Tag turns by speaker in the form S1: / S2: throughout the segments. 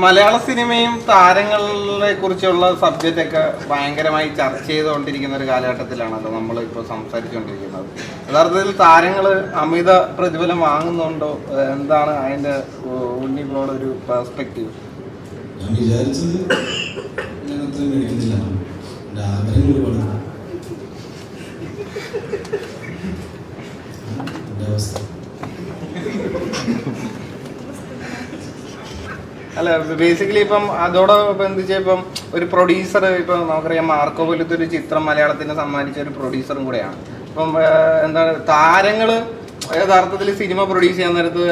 S1: മലയാള സിനിമയും താരങ്ങളെ കുറിച്ചുള്ള സബ്ജക്റ്റ് ഒക്കെ ഭയങ്കരമായി ചർച്ച ചെയ്തുകൊണ്ടിരിക്കുന്ന ഒരു കാലഘട്ടത്തിലാണല്ലോ നമ്മൾ ഇപ്പോൾ സംസാരിച്ചുകൊണ്ടിരിക്കുന്നത്. യഥാർത്ഥത്തിൽ താരങ്ങൾ അമിത പ്രതിഫലം വാങ്ങുന്നുണ്ടോ? എന്താണ് അതിന്റെ ഉണ്ണിപ്പോടെ ഒരു പെർസ്പെക്റ്റീവ്
S2: ഞാൻ
S1: അല്ല ബേസിക്കലി ഇപ്പം അതോടെ ബന്ധിച്ച് ഇപ്പം ഒരു പ്രൊഡ്യൂസർ ഇപ്പം നമുക്കറിയാം മാർക്കോ പോലത്തെ ഒരു ചിത്രം മലയാളത്തിന് സമ്മാനിച്ച ഒരു പ്രൊഡ്യൂസറും കൂടെയാണ്. ഇപ്പം എന്താണ് താരങ്ങൾ യഥാർത്ഥത്തിൽ സിനിമ പ്രൊഡ്യൂസ് ചെയ്യാൻ നേരത്ത്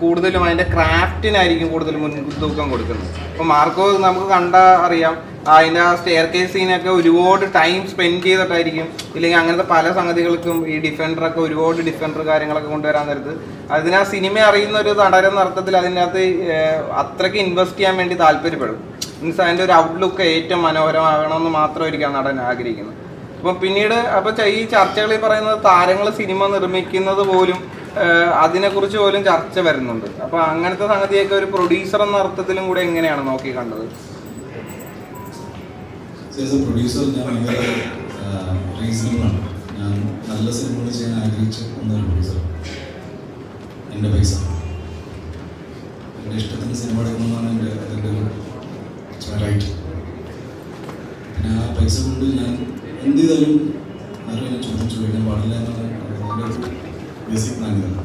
S1: കൂടുതലും അതിന്റെ ക്രാഫ്റ്റിനായിരിക്കും കൂടുതൽ മുൻതൂക്കം കൊടുക്കുന്നത്. ഇപ്പൊ മാർക്കോ നമുക്ക് കണ്ട അറിയാം അതിന്റെ ആ സ്റ്റെയർ കേസ് സീനൊക്കെ ഒരുപാട് ടൈം സ്പെൻഡ് ചെയ്തിട്ടായിരിക്കും ഇല്ലെങ്കിൽ അങ്ങനത്തെ പല സംഗതികൾക്കും ഈ ഡിഫൻഡറൊക്കെ ഒരുപാട് ഡിഫൻഡർ കാര്യങ്ങളൊക്കെ കൊണ്ടുവരാൻ നേരത്ത്. അതിന് ആ സിനിമ അറിയുന്ന ഒരു നടരെന്ന അർത്ഥത്തിൽ ഏഹ്, അത്രയ്ക്ക് ഇൻവെസ്റ്റ് ചെയ്യാൻ വേണ്ടി താല്പര്യപ്പെടും. മീൻസ് അതിന്റെ ഒരു ഔട്ട്ലുക്ക് ഏറ്റവും മനോഹരമാകണമെന്ന് മാത്രമായിരിക്കും ആ നടൻ ആഗ്രഹിക്കുന്നത്. അപ്പം പിന്നീട് അപ്പം ഈ ചർച്ചകളിൽ പറയുന്നത് താരങ്ങൾ സിനിമ നിർമ്മിക്കുന്നത് പോലും അതിനെക്കുറിച്ച് പോലും ചർച്ച വരുന്നുണ്ട് അപ്പൊ അങ്ങനത്തെ സംഗതിയൊക്കെ ഒരു പ്രൊഡ്യൂസർ എന്ന അർത്ഥത്തിലും കൂടെ എങ്ങനെയാണ് നോക്കി കണ്ടത്
S2: പ്രൊഡ്യൂസർ ഞാൻ ഭയങ്കര റീസണബിൾ ആണ് ഞാൻ നല്ല സിനിമകൾ ചെയ്യാൻ ആഗ്രഹിച്ച ഒന്നൊരു പ്രൊഡ്യൂസർ എന്റെ പൈസ എന്റെ ഇഷ്ടത്തിന് സിനിമ എടുക്കുന്നതാണ് എന്റെ അതിന്റെ റൈറ്റ് പിന്നെ ആ പൈസ കൊണ്ട് ഞാൻ എന്ത് ചെയ്താലും ആരും എന്നെ ചോദ്യം ചോദിക്കാൻ പാടില്ല എന്നുള്ള ബേസിക് നാണിതാണ്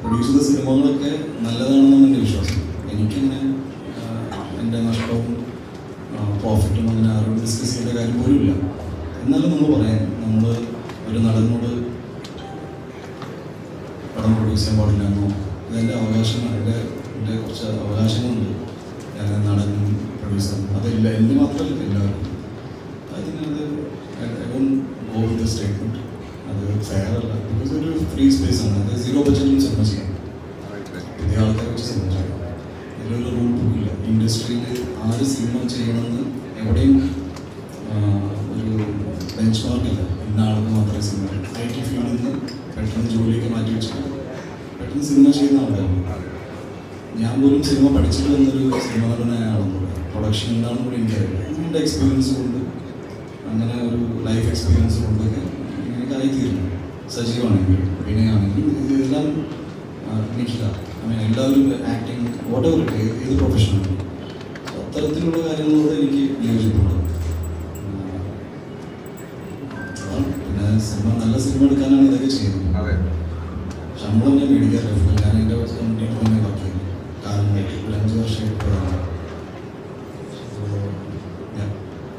S2: പ്രൊഡ്യൂസ് ചെയ്ത സിനിമകളൊക്കെ നല്ലതാണെന്നാണ് എന്റെ വിശ്വാസം. എനിക്കങ്ങനെ എന്റെ നഷ്ടവും പ്രോഫിറ്റും അങ്ങനെ ആരോടും ഡിസ്കസ് ചെയ്യേണ്ട കാര്യം പോലും ഇല്ല എന്നാലും നമ്മൾ പറയാം നമ്മൾ ഒരു നടനോട് പടം പ്രൊഡ്യൂസ് ചെയ്യാൻ പാടില്ല എന്നോ ഇതെന്റെ അവകാശം എന്റെ എന്റെ കുറച്ച് അവകാശങ്ങളുണ്ട്. ഞാൻ നടനും പ്രൊഡ്യൂസറും അതെല്ലാം എന്റെ മാത്രമല്ല എല്ലാവർക്കും ഗോ സ്റ്റേറ്റ്മെന്റ് അത് ഫെയറല്ല ബിക്കോസ് ഒരു ഫ്രീ സ്പേസ് ആണ്. അത് സീറോ ബഡ്ജറ്റിൽ സിനിമ ചെയ്യാം. പുതിയ ആൾക്കാരെ വെച്ച് സിനിമ ചെയ്യാം. ഇതിലൊരു റൂൾ ബുക്കില്ല ഇൻഡസ്ട്രിയിൽ ആര് സിനിമ ചെയ്യണമെന്ന് എവിടെയും ഒരു ബെഞ്ച് മാർക്ക് ഇല്ല. ഇന്ന ആൾക്ക് മാത്രമേ സിനിമ ഐ ടി ഫീൽഡിൽ നിന്ന് പെട്ടെന്ന് ജോലിയൊക്കെ മാറ്റി വെച്ചിട്ട് പെട്ടെന്ന് സിനിമ ചെയ്യുന്ന ആൾക്കാരാണ്. ഞാൻ പോലും സിനിമ പഠിച്ചിട്ട് വന്നൊരു സിനിമ ആളൊന്നുമില്ല പ്രൊഡക്ഷൻ എന്താണെന്ന് കൂടി എനിക്കറിയില്ല. എന്റെ എക്സ്പീരിയൻസ് കൊണ്ട് അങ്ങനെ ഒരു എക്സ്പീരിയൻസ് കൊണ്ടൊക്കെ എനിക്ക് തീരുന്നു സജീവമാണെങ്കിലും അഭിനയമാണെങ്കിലും ഇതെല്ലാം നിൽക്കുക ഐ മീൻ എല്ലാവരും ആക്ടിങ് വാട്ട് എവർ ഏത് പ്രൊഫഷനാണ് അത്തരത്തിലുള്ള കാര്യങ്ങളോട് എനിക്ക് യോജിപ്പുള്ളത്. പിന്നെ സിനിമ നല്ല സിനിമ എടുക്കാനാണ് ഇതൊക്കെ ചെയ്യുന്നത്. ശമ്പളം ഞാൻ മേടിക്കാറില്ല ഞാൻ എന്റെ കമ്പനിയിൽ തന്നെ വർക്ക്